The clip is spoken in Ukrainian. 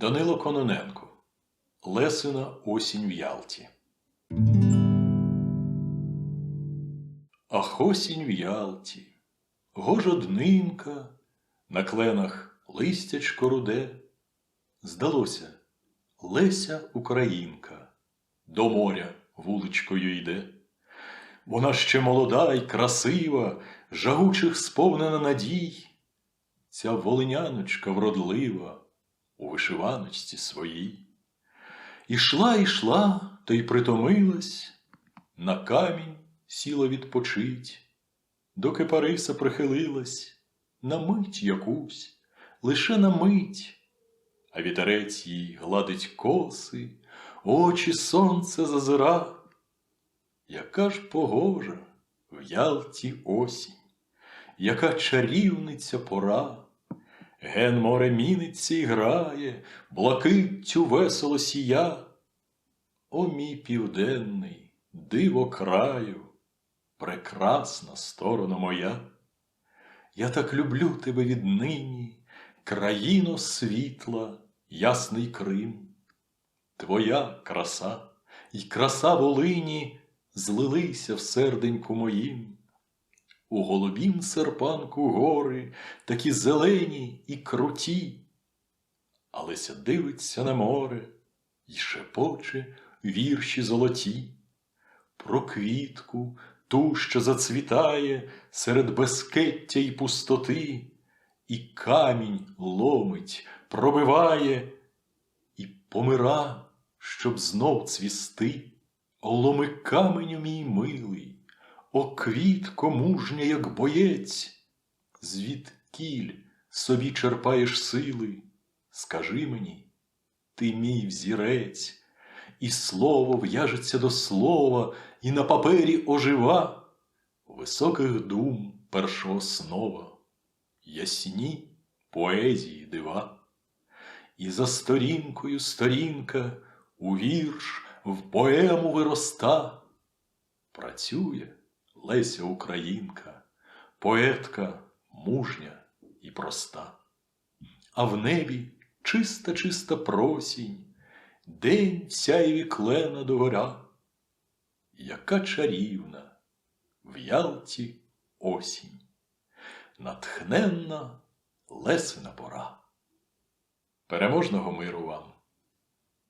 Данило Кононенко Лесина осінь в Ялті. Ах, осінь в Ялті, гожоднинка, на кленах листячко руде. Здалося, Леся Українка до моря вуличкою йде. Вона ще молода й красива, жагучих сповнена надій. Ця волиняночка вродлива у вишиваночці своїй. Ішла, ішла, та й притомилась, на камінь сіла відпочить, доки Париса прихилилась, на мить якусь, лише на мить, а вітерець їй гладить коси, очі сонце зазира. Яка ж погожа в Ялті осінь, яка чарівниця пора, ген море міниться і грає, блакиттю весело сія. О мій південний, диво краю, прекрасна сторона моя. Я так люблю тебе віднині, країно світла, ясний Крим. Твоя краса і краса Волині злилися в серденьку моїм. У голубім серпанку гори такі зелені і круті, Алеся дивиться на море й шепоче вірші золоті. Про квітку, ту, що зацвітає серед безкеття й пустоти, і камінь ломить, пробиває, і помира, щоб знов цвісти. О, ломи каменю мій милий, о квітко мужня, як боєць, звідкіль собі черпаєш сили, скажи мені, ти мій взірець, і слово в'яжеться до слова, і на папері ожива високих дум першооснова, ясні поезії дива. І за сторінкою сторінка у вірш, в поему вироста. Працює Леся Українка, поетка мужня і проста. А в небі чиста, чиста просінь, день сяєві клена догоря. Яка чарівна в Ялті осінь, натхненна Лесина пора. Переможного миру вам!